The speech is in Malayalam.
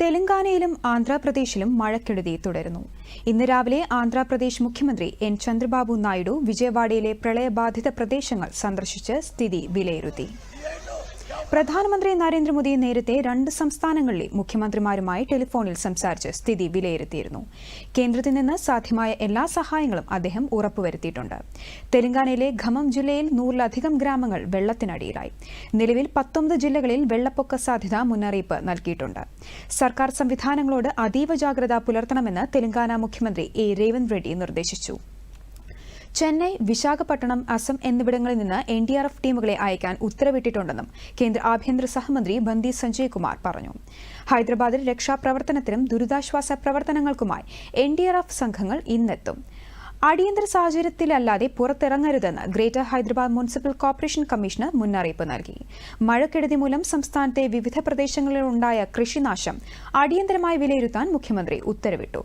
തെലങ്കാനയിലും ആന്ധ്രാപ്രദേശിലും മഴക്കെടുതി തുടരുന്നു. ഇന്ന് രാവിലെ ആന്ധ്രാപ്രദേശ് മുഖ്യമന്ത്രി എൻ ചന്ദ്രബാബു നായിഡു വിജയവാഡയിലെ പ്രളയബാധിത പ്രദേശങ്ങൾ സന്ദർശിച്ച് സ്ഥിതി വിലയിരുത്തി. പ്രധാനമന്ത്രി നരേന്ദ്രമോദി നേരത്തെ രണ്ട് സംസ്ഥാനങ്ങളിലെ മുഖ്യമന്ത്രിമാരുമായി ടെലിഫോണിൽ സംസാരിച്ച് സ്ഥിതി വിലയിരുത്തിയിരുന്നു. കേന്ദ്രത്തിൽ നിന്ന് സാധ്യമായ എല്ലാ സഹായങ്ങളും അദ്ദേഹം ഉറപ്പുവരുത്തിയിട്ടുണ്ട്. തെലങ്കാനയിലെ ഖമം ജില്ലയിൽ നൂറിലധികം ഗ്രാമങ്ങൾ വെള്ളത്തിനടിയിലായി. നിലവിൽ പത്തൊമ്പത് ജില്ലകളിൽ വെള്ളപ്പൊക്ക സാധ്യത മുന്നറിയിപ്പ് നൽകിയിട്ടുണ്ട്. സർക്കാർ സംവിധാനങ്ങളോട് അതീവ ജാഗ്രത പുലർത്തണമെന്ന് തെലങ്കാന മുഖ്യമന്ത്രി എ രേവന്ത് റെഡ്ഡി നിർദ്ദേശിച്ചു. ചെന്നൈ വിശാഖപട്ടണം അസം എന്നിവിടങ്ങളിൽ നിന്ന് എൻ ഡി ആർ എഫ് ടീമുകളെ അയക്കാൻ ഉത്തരവിട്ടിട്ടുണ്ടെന്നും കേന്ദ്ര ആഭ്യന്തര സഹമന്ത്രി ബന്ദി സഞ്ജയ് കുമാർ പറഞ്ഞു. ഹൈദരാബാദിൽ രക്ഷാപ്രവർത്തനത്തിനും ദുരിതാശ്വാസ പ്രവർത്തനങ്ങൾക്കുമായി എൻ ഡി ആർ എഫ് സംഘങ്ങൾ ഇന്നെത്തും. അടിയന്തര സാഹചര്യത്തിലല്ലാതെ പുറത്തിറങ്ങരുതെന്ന് greater Hyderabad municipal corporation commissioner മുന്നറിയിപ്പ് നൽകി. മഴക്കെടുതി മൂലം സംസ്ഥാനത്തെ വിവിധ പ്രദേശങ്ങളിലുണ്ടായ കൃഷിനാശം അടിയന്തരമായി വിലയിരുത്താൻ മുഖ്യമന്ത്രി ഉത്തരവിട്ടു.